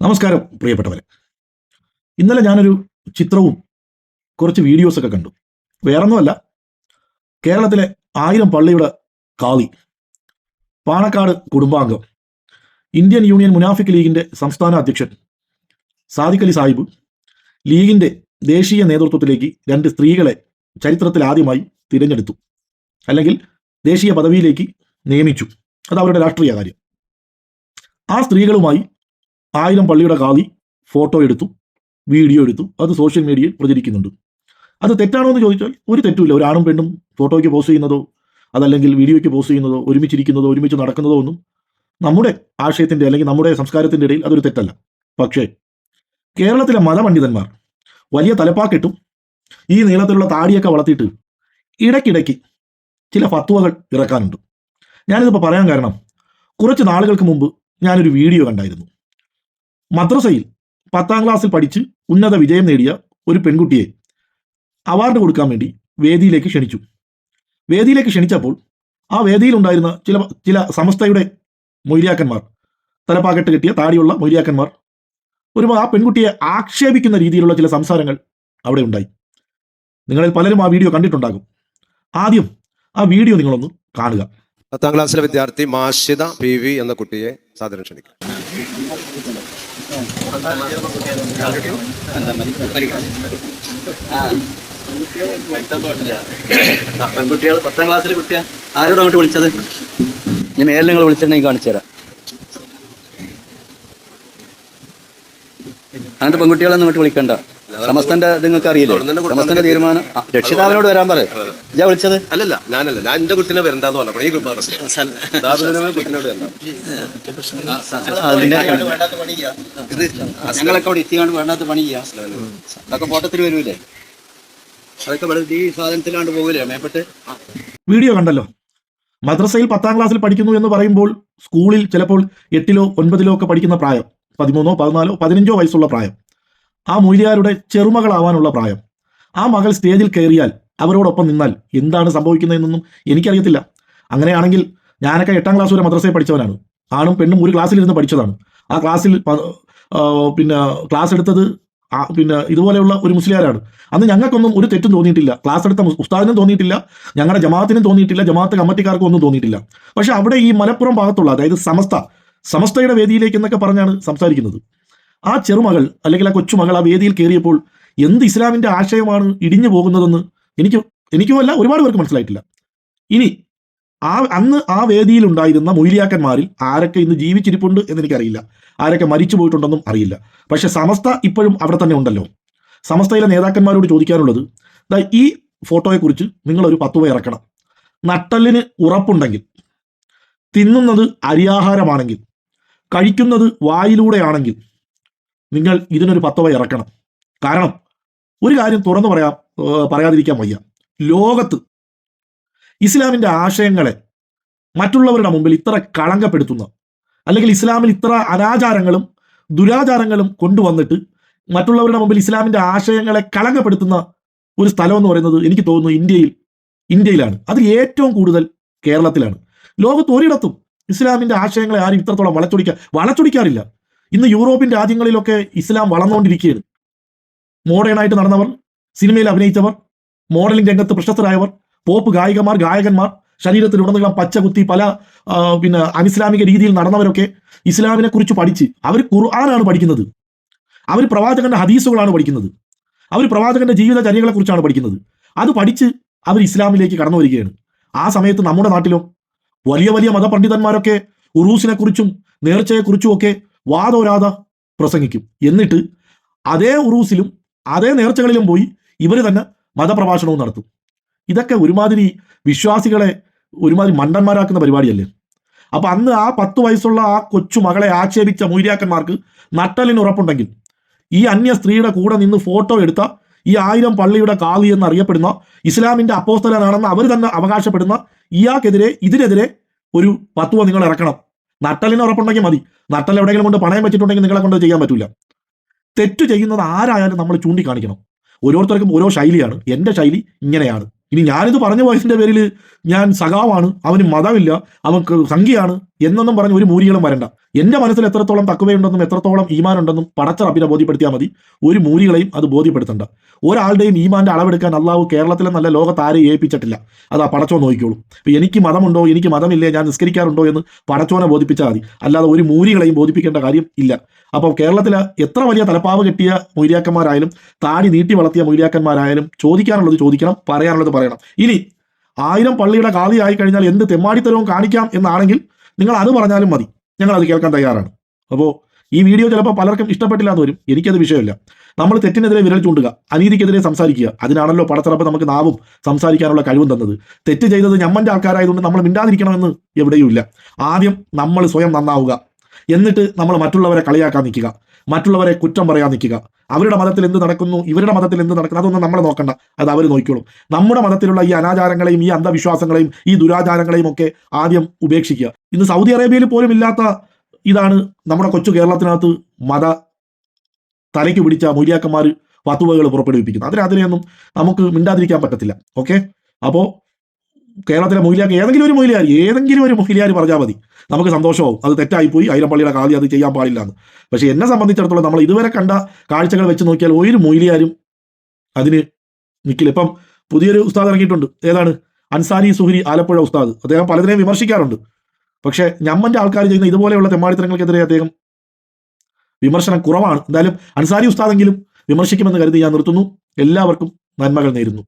നമസ്കാരം പ്രിയപ്പെട്ടവരെ. ഇന്നലെ ഞാനൊരു ചിത്രവും കുറച്ച് വീഡിയോസൊക്കെ കണ്ടു. വേറൊന്നുമല്ല കേരളത്തിലെ ആയിരം പള്ളിയുടെ കാളി പാണക്കാട് കുടുംബാംഗം ഇന്ത്യൻ യൂണിയൻ മുനാഫിക് ലീഗിന്റെ സംസ്ഥാന അധ്യക്ഷൻ സാദിഖ് അലി സാഹിബ് ലീഗിന്റെ ദേശീയ നേതൃത്വത്തിലേക്ക് രണ്ട് സ്ത്രീകളെ ചരിത്രത്തിൽ ആദ്യമായി തിരഞ്ഞെടുത്തു. അല്ലെങ്കിൽ ദേശീയ പദവിയിലേക്ക് നിയമിച്ചു. അത് അവരുടെ രാഷ്ട്രീയ കാര്യം. ആ സ്ത്രീകളുമായി ആയിരം പള്ളിയുടെ കാതി ഫോട്ടോ എടുത്തു വീഡിയോ എടുത്തു അത് സോഷ്യൽ മീഡിയയിൽ പ്രചരിക്കുന്നുണ്ട്. അത് തെറ്റാണോ എന്ന് ചോദിച്ചാൽ ഒരു തെറ്റുമില്ല. ഒരു ആണും പെണ്ണും ഫോട്ടോയ്ക്ക് പോസ്റ്റ് ചെയ്യുന്നതോ അതല്ലെങ്കിൽ വീഡിയോയ്ക്ക് പോസ്റ്റ് ചെയ്യുന്നതോ ഒരുമിച്ചിരിക്കുന്നതോ ഒരുമിച്ച് നടക്കുന്നതോ ഒന്നും നമ്മുടെ ആശയത്തിന്റെ അല്ലെങ്കിൽ നമ്മുടെ സംസ്കാരത്തിന്റെ ഇടയിൽ അതൊരു തെറ്റല്ല. പക്ഷേ കേരളത്തിലെ മതപണ്ഡിതന്മാർ വലിയ തലപ്പാക്കിട്ടും ഈ നീളത്തിലുള്ള താടിയൊക്കെ വളർത്തിയിട്ട് ഇടയ്ക്കിടയ്ക്ക് ചില ഫത്വകൾ ഇറക്കാനുണ്ട് ഞാനിതിപ്പോൾ പറയാൻ കാരണം കുറച്ച് നാളുകൾക്ക് മുമ്പ് ഞാനൊരു വീഡിയോ കണ്ടായിരുന്നു. മദ്രസയിൽ പത്താം ക്ലാസ്സിൽ പഠിച്ച് ഉന്നത വിജയം നേടിയ ഒരു പെൺകുട്ടിയെ അവാർഡ് കൊടുക്കാൻ വേണ്ടി വേദിയിലേക്ക് ക്ഷണിച്ചു. വേദിയിലേക്ക് ക്ഷണിച്ചപ്പോൾ ആ വേദിയിലുണ്ടായിരുന്ന ചില ചില സമസ്തയുടെ മൊയ്ലിയാക്കന്മാർ തലപ്പാകെട്ട് കെട്ടിയ താടിയുള്ള മൊയ്ലിയാക്കന്മാർ ഒരു ആ പെൺകുട്ടിയെ ആക്ഷേപിക്കുന്ന രീതിയിലുള്ള ചില സംസാരങ്ങൾ അവിടെ ഉണ്ടായി. നിങ്ങളിൽ പലരും ആ വീഡിയോ കണ്ടിട്ടുണ്ടാകും. ആദ്യം ആ വീഡിയോ നിങ്ങളൊന്ന് കാണുക. പത്താം ക്ലാസ്സിലെ വിദ്യാർത്ഥി മാഷിത പി വി എന്ന കുട്ടിയെ സാധനം ക്ഷണിക്കും. പെൺകുട്ടികൾ പത്താം ക്ലാസ്സിലെ കുട്ടിയാ. ആരോട് അങ്ങോട്ട് വിളിച്ചത്? ഞാൻ മേലിൽ നിങ്ങൾ വിളിച്ചിട്ടുണ്ടെങ്കിൽ കാണിച്ചു തരാം. അങ്ങനത്തെ പെൺകുട്ടികളൊന്നും അങ്ങോട്ട് വിളിക്കണ്ട. സമസ്തന്റെ നിങ്ങൾക്ക് അറിയില്ലേ സമസ്തന്റെ തീരുമാനം രക്ഷിതാവിനോട് വരാൻ പറ ഞാൻ വിളിച്ചത് അല്ലല്ല ഞാനല്ല ഞാൻ എന്റെ കുട്ടിനെ വരണ്ടെന്ന് പറഞ്ഞു ഈ ദാബിലിനെ കുട്ടിനോട് ഞങ്ങളൊക്കെ അവിടെ എത്തിക്കാണ്ട് വേണ്ടാത്ത പണി അതൊക്കെ പോട്ടത്തിൽ വരൂലേ അതൊക്കെ വളരെ ഈ സാധനത്തിലാണ്ട് പോകൂലേ മേപ്പെട്ട് വീഡിയോ കണ്ടല്ലോ മദ്രസയിൽ പത്താം ക്ലാസ്സിൽ പഠിക്കുന്നു എന്ന് പറയുമ്പോൾ സ്കൂളിൽ ചിലപ്പോൾ എട്ടിലോ ഒൻപതിലോ ഒക്കെ പഠിക്കുന്ന പ്രായം പതിമൂന്നോ പതിനാലോ പതിനഞ്ചോ വയസ്സുള്ള പ്രായം ആ മൂല്യാരുടെ ചെറുമകളാവാനുള്ള പ്രായം. ആ മകൾ സ്റ്റേജിൽ കയറിയാൽ അവരോടൊപ്പം നിന്നാൽ എന്താണ് സംഭവിക്കുന്നതെന്നൊന്നും എനിക്കറിയത്തില്ല. അങ്ങനെയാണെങ്കിൽ ഞാനൊക്കെ എട്ടാം ക്ലാസ് വരെ മദ്രസയിൽ പഠിച്ചവനാണ്. ആണും പെണ്ണും ഒരു ക്ലാസ്സിലിരുന്ന് പഠിച്ചതാണ്. ആ ക്ലാസ്സിൽ പിന്നെ ക്ലാസ് എടുത്തത് പിന്നെ ഇതുപോലെയുള്ള ഒരു മുസ്ലിയാരാണ്. അന്ന് ഞങ്ങൾക്കൊന്നും ഒരു തെറ്റും തോന്നിയിട്ടില്ല. ക്ലാസ് എടുത്ത ഉസ്താദിനും തോന്നിയിട്ടില്ല. ഞങ്ങളുടെ ജമാഅത്തിനും തോന്നിയിട്ടില്ല. ജമാഅത്ത് കമ്മിറ്റിക്കാർക്കും ഒന്നും തോന്നിയിട്ടില്ല. പക്ഷെ അവിടെ ഈ മലപ്പുറം ഭാഗത്തുള്ള അതായത് സമസ്ത സമസ്തയുടെ വേദിയിലേക്ക് എന്നൊക്കെ പറഞ്ഞാണ് സംസാരിക്കുന്നത്. ആ ചെറുമകൾ അല്ലെങ്കിൽ ആ കൊച്ചുമകൾ ആ വേദിയിൽ കയറിയപ്പോൾ എന്ത് ഇസ്ലാമിന്റെ ആശയമാണ് ഇടിഞ്ഞു പോകുന്നതെന്ന് എനിക്ക് എനിക്കുമല്ല ഒരുപാട് പേർക്ക് മനസ്സിലായിട്ടില്ല. ഇനി ആ അന്ന് ആ വേദിയിൽ ഉണ്ടായിരുന്ന മൊയ്ലിയാക്കന്മാരിൽ ആരൊക്കെ ഇന്ന് ജീവിച്ചിരിപ്പുണ്ട് എന്ന് എനിക്കറിയില്ല. ആരൊക്കെ മരിച്ചു പോയിട്ടുണ്ടെന്നും അറിയില്ല. പക്ഷെ സമസ്ത ഇപ്പോഴും അവിടെ തന്നെ ഉണ്ടല്ലോ. സമസ്തയിലെ നേതാക്കന്മാരോട് ചോദിക്കാനുള്ളത് ഈ ഫോട്ടോയെക്കുറിച്ച് നിങ്ങളൊരു പത്തുവ ഇറക്കണം. നട്ടലിന് ഉറപ്പുണ്ടെങ്കിൽ തിന്നുന്നത് അരിയാഹാരമാണെങ്കിൽ കഴിക്കുന്നത് വായിലൂടെയാണെങ്കിൽ നിങ്ങൾ ഇതിനൊരു പത്തുവ ഇറക്കണം. കാരണം ഒരു കാര്യം തുറന്നു പറയാം പറയാതിരിക്കാൻ വയ്യ. ലോകത്ത് ഇസ്ലാമിന്റെ ആശയങ്ങളെ മറ്റുള്ളവരുടെ മുമ്പിൽ ഇത്ര കളങ്കപ്പെടുത്തുന്ന അല്ലെങ്കിൽ ഇസ്ലാമിൽ ഇത്ര അനാചാരങ്ങളും ദുരാചാരങ്ങളും കൊണ്ടുവന്നിട്ട് മറ്റുള്ളവരുടെ മുമ്പിൽ ഇസ്ലാമിന്റെ ആശയങ്ങളെ കളങ്കപ്പെടുത്തുന്ന ഒരു സ്ഥലം എന്ന് പറയുന്നത് എനിക്ക് തോന്നുന്നു ഇന്ത്യയിൽ ഇന്ത്യയിലാണ്. അത് ഏറ്റവും കൂടുതൽ കേരളത്തിലാണ്. ലോകത്ത് ഒരിടത്തും ഇസ്ലാമിന്റെ ആശയങ്ങളെ ആരും ഇത്രത്തോളം വളച്ചൊടിക്കാൻ വളച്ചൊടിക്കാറില്ല. ഇന്ന് യൂറോപ്യൻ രാജ്യങ്ങളിലൊക്കെ ഇസ്ലാം വളർന്നുകൊണ്ടിരിക്കുകയാണ്. മോഡേണായിട്ട് നടന്നവർ സിനിമയിൽ അഭിനയിച്ചവർ മോഡലിംഗ് രംഗത്ത് പ്രശസ്തരായവർ പോപ്പ് ഗായികമാർ ഗായകന്മാർ ശരീരത്തിലുടനീളം പച്ച കുത്തി പല പിന്നെ അനിസ്ലാമിക രീതിയിൽ നടന്നവരൊക്കെ ഇസ്ലാമിനെ കുറിച്ച് പഠിച്ച് അവർ ഖുർആനാണ് പഠിക്കുന്നത്. അവർ പ്രവാചകന്റെ ഹദീസുകളാണ് പഠിക്കുന്നത്. അവർ പ്രവാചകന്റെ ജീവിതചര്യകളെ കുറിച്ചാണ് പഠിക്കുന്നത്. അത് പഠിച്ച് അവർ ഇസ്ലാമിലേക്ക് കടന്നു വരികയാണ്. ആ സമയത്ത് നമ്മുടെ നാട്ടിലും വലിയ വലിയ മതപണ്ഡിതന്മാരൊക്കെ ഉറൂസിനെ കുറിച്ചും നേർച്ചയെക്കുറിച്ചും ഒക്കെ വാദോരാത പ്രസംഗിക്കും. എന്നിട്ട് അതേ ഉറൂസിലും അതേ നേർച്ചകളിലും പോയി ഇവർ തന്നെ മതപ്രഭാഷണവും നടത്തും. ഇതൊക്കെ ഒരുമാതിരി വിശ്വാസികളെ ഒരുമാതിരി മണ്ടന്മാരാക്കുന്ന പരിപാടിയല്ലേ? അപ്പൊ അന്ന് ആ പത്ത് വയസ്സുള്ള ആ കൊച്ചു മകളെ ആക്ഷേപിച്ച മൂര്യാക്കന്മാർക്ക് നട്ടലിന് ഉറപ്പുണ്ടെങ്കിൽ ഈ അന്യ സ്ത്രീയുടെ കൂടെ നിന്ന് ഫോട്ടോ എടുത്ത ഈ ആയിരം പള്ളിയുടെ കാളി എന്ന് അറിയപ്പെടുന്ന ഇസ്ലാമിന്റെ അപ്പോസ്തലനാണെന്ന് അവർ തന്നെ അവകാശപ്പെടുന്ന ഇയാൾക്കെതിരെ ഇതിനെതിരെ ഒരു പത്തുവ നിങ്ങൾ ഇറക്കണം. നട്ടലിന് ഉറപ്പുണ്ടെങ്കിൽ മതി. നട്ടൽ എവിടെയെങ്കിലും കൊണ്ട് പണയം വെച്ചിട്ടുണ്ടെങ്കിൽ നിങ്ങളെ കൊണ്ട് ചെയ്യാൻ പറ്റില്ല തെറ്റ് ചെയ്യുന്നത് ആരായാലും നമ്മൾ ചൂണ്ടിക്കാണിക്കണം. ഓരോരുത്തർക്കും ഓരോ ശൈലിയാണ്. എന്റെ ശൈലി ഇങ്ങനെയാണ്. ഇനി ഞാനിത് പറഞ്ഞ വയസ്സിന്റെ പേരിൽ ഞാൻ സഖാവാണ് അവന് മതമില്ല അവൻ സംഖ്യയാണ് എന്നൊന്നും പറഞ്ഞ് ഒരു മൂരികളും വരണ്ട. എന്റെ മനസ്സിൽ എത്രത്തോളം തക്കവയുണ്ടെന്നും എത്രത്തോളം ഈമാൻ ഉണ്ടെന്നും പടച്ച റബിനെ ബോധ്യപ്പെടുത്തിയാൽ മതി. ഒരു മൂരികളെയും അത് ബോധ്യപ്പെടുത്തണ്ട. ഒരാളുടെയും ഈമാന്റെ അളവെടുക്കാൻ അള്ളാഹു കേരളത്തിലെ നല്ല ലോകത്ത് ആരെയും ഏൽപ്പിച്ചിട്ടില്ല. അത് ആ പടച്ചോ നോക്കിക്കോളൂ. ഇപ്പൊ എനിക്ക് മതമുണ്ടോ എനിക്ക് മതമില്ലേ ഞാൻ നിസ്കരിക്കാറുണ്ടോ എന്ന് പടച്ചോനെ ബോധിപ്പിച്ചാൽ മതി. അല്ലാതെ ഒരു മൂരികളെയും ബോധിപ്പിക്കേണ്ട കാര്യം ഇല്ല. അപ്പോൾ കേരളത്തിൽ എത്ര വലിയ തലപ്പാവ് കെട്ടിയ മൊയ്ലിയാക്കന്മാരായാലും താടി നീട്ടി വളർത്തിയ മൊയ്ലിയാക്കന്മാരായാലും ചോദിക്കാനുള്ളത് ചോദിക്കണം പറയാനുള്ളത് പറയണം. ഇനി ആയിരം പള്ളിയുടെ ആയി കഴിഞ്ഞാൽ എന്ത് തെമ്മാടിത്തരവും കാണിക്കാം എന്നാണെങ്കിൽ നിങ്ങൾ അത് പറഞ്ഞാലും മതി. ഞങ്ങൾ അത് കേൾക്കാൻ തയ്യാറാണ്. അപ്പോൾ ഈ വീഡിയോ ചിലപ്പോൾ പലർക്കും ഇഷ്ടപ്പെട്ടില്ല എന്ന് വരും. എനിക്കത് വിഷയമില്ല. നമ്മൾ തെറ്റിനെതിരെ വിരൽ ചൂണ്ടുക അനീതിക്കെതിരെ സംസാരിക്കുക. അതിനാണല്ലോ പടച്ചറപ്പ് നമുക്ക് നാവും സംസാരിക്കാനുള്ള കഴിവും തന്നത്. തെറ്റ് ചെയ്തത് ഞമ്മന്റെ ആൾക്കാരായതുകൊണ്ട് നമ്മൾ മിണ്ടാതിരിക്കണമെന്ന് എവിടെയുമില്ല. ആദ്യം നമ്മൾ സ്വയം നന്നാവുക. എന്നിട്ട് നമ്മൾ മറ്റുള്ളവരെ കളിയാക്കാൻ നിൽക്കുക. മറ്റുള്ളവരെ കുറ്റം പറയാൻ നിൽക്കുക. അവരുടെ മതത്തിൽ എന്ത് നടക്കുന്നു ഇവരുടെ മതത്തിൽ എന്ത് നടക്കുന്നു അതൊന്നും നമ്മൾ നോക്കണ്ട. അത് അവർ നോക്കിക്കോളും. നമ്മുടെ മതത്തിലുള്ള ഈ അനാചാരങ്ങളെയും ഈ അന്ധവിശ്വാസങ്ങളെയും ഈ ദുരാചാരങ്ങളെയും ഒക്കെ ആദ്യം ഉപേക്ഷിക്കുക. ഇന്ന് സൗദി അറേബ്യയിൽ പോലും ഇല്ലാത്ത ഇതാണ് നമ്മുടെ കൊച്ചു കേരളത്തിനകത്ത് മത തലയ്ക്ക് പിടിച്ച മൂര്യാക്കന്മാർ ഫത്തുവകൾ പുറപ്പെടുവിപ്പിക്കുന്നത്. അതിന് അതിനെയൊന്നും നമുക്ക് മിണ്ടാതിരിക്കാൻ പറ്റത്തില്ല. ഓക്കെ? അപ്പോൾ കേരളത്തിലെ മൊഹിലിയാർക്ക് ഏതെങ്കിലും ഒരു മൊഹിലിയാർ ഏതെങ്കിലും ഒരു മൊഹിലിയാർ പറഞ്ഞാൽ മതി. നമുക്ക് സന്തോഷമാവും. അത് തെറ്റായിപ്പോയി. ആയിരപ്പള്ളിയുടെ കാലി അത് ചെയ്യാൻ പാടില്ല എന്ന്. പക്ഷെ എന്നെ സംബന്ധിച്ചിടത്തോളം നമ്മൾ ഇതുവരെ കണ്ട കാഴ്ചകൾ വെച്ച് നോക്കിയാൽ ഒരു മൊഹിലിയാരും അതിന് നിൽക്കില്ല ഇപ്പം പുതിയൊരു ഉസ്താദ് ഇറങ്ങിയിട്ടുണ്ട്. ഏതാണ്? അൻസാരി സുഹരി ആലപ്പുഴ ഉസ്താദ്. അദ്ദേഹം പലതിനെയും വിമർശിക്കാറുണ്ട്. പക്ഷെ ഞമ്മന്റെ ആൾക്കാർ ചെയ്യുന്ന ഇതുപോലെയുള്ള തെമ്മാടിത്തരങ്ങൾക്കെതിരെ അദ്ദേഹം വിമർശനം കുറവാണ്. എന്തായാലും അൻസാരി ഉസ്താദെങ്കിലും വിമർശിക്കുമെന്ന് കരുതി ഞാൻ നിർത്തുന്നു. എല്ലാവർക്കും നന്മകൾ നേരുന്നു.